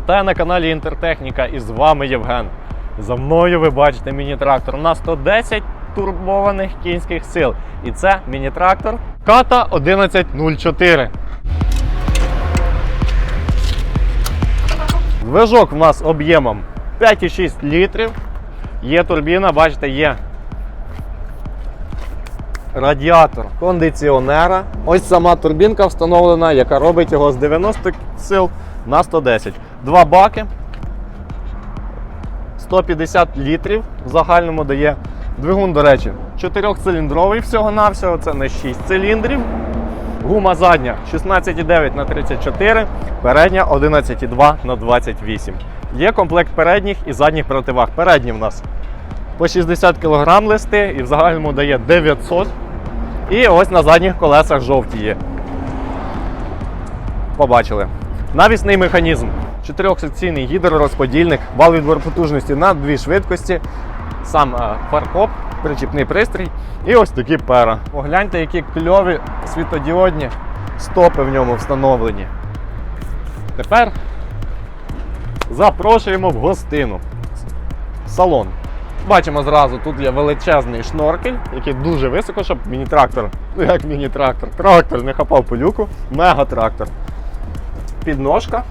Вітаю на каналі Інтертехніка і з вами Євген. За мною ви бачите міні-трактор на 110 турбованих кінських сил. І це міні-трактор Ката 1104. Движок в нас об'ємом 5,6 літрів. Є турбіна, бачите, є радіатор кондиціонера. Ось сама турбінка встановлена, яка робить його з 90 сил на 110. Два баки. 150 літрів в загальному дає. Двигун, до речі, 4-циліндровий всього-навсього, це не 6 циліндрів. Гума задня 16,9 на 34, передня 11,2 на 28. Є комплект передніх і задніх противаг. Передні в нас по 60 кг листи і в загальному дає 900. І ось на задніх колесах жовті є. Побачили. Навісний механізм. Чотирьохсекційний гідророзподільник, вал відбору потужності на дві швидкості, сам е, фаркоп, причіпний пристрій і ось такі пера. Погляньте, які кльові світодіодні стопи в ньому встановлені. Тепер запрошуємо в гостину. Салон. Бачимо зразу, тут є величезний шноркель, який дуже високо, щоб міні-трактор, ну як міні-трактор, трактор не хапав по люку, мега-трактор. Підножка.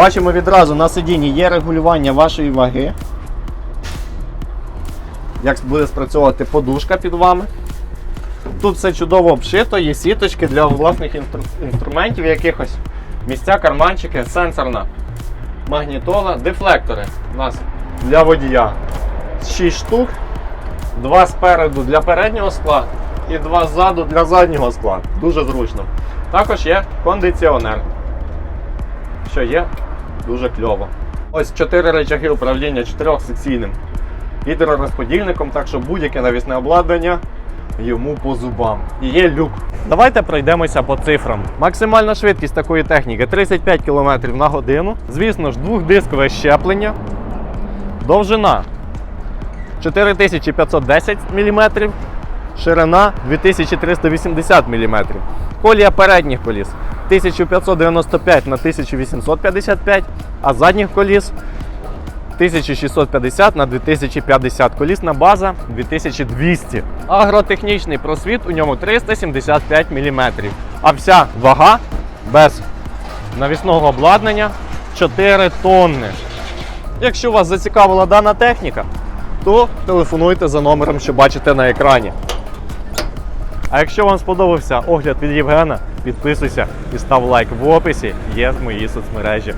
Бачимо відразу на сидінні є регулювання вашої ваги. Як буде спрацьовувати подушка під вами. Тут все чудово обшито, є сіточки для власних інстру- інструментів якихось. Місця, карманчики, сенсорна магнітола, дефлектори у нас для водія 6 штук, два спереду для переднього скла і два ззаду для заднього скла. Дуже зручно. Також є кондиціонер, що є дуже кльово. Ось 4 речаги управління 4-секційним гідророзподільником, так що будь-яке навісне обладнання йому по зубам. І є люк. Давайте пройдемося по цифрам. Максимальна швидкість такої техніки 35 км на годину. Звісно ж, двохдискове щеплення. Довжина 4510 мм, ширина 2380 мм. Колія передніх коліс 1595 на 1855, а задніх коліс 1650 на 2050 колісна база 2200. Агротехнічний просвіт у ньому 375 мм. А вся вага без навісного обладнання 4 тонни. Якщо вас зацікавила дана техніка, то телефонуйте за номером, що бачите на екрані. А якщо вам сподобався огляд від Євгена, підписуйся і став лайк в описі. Є мої соцмережі.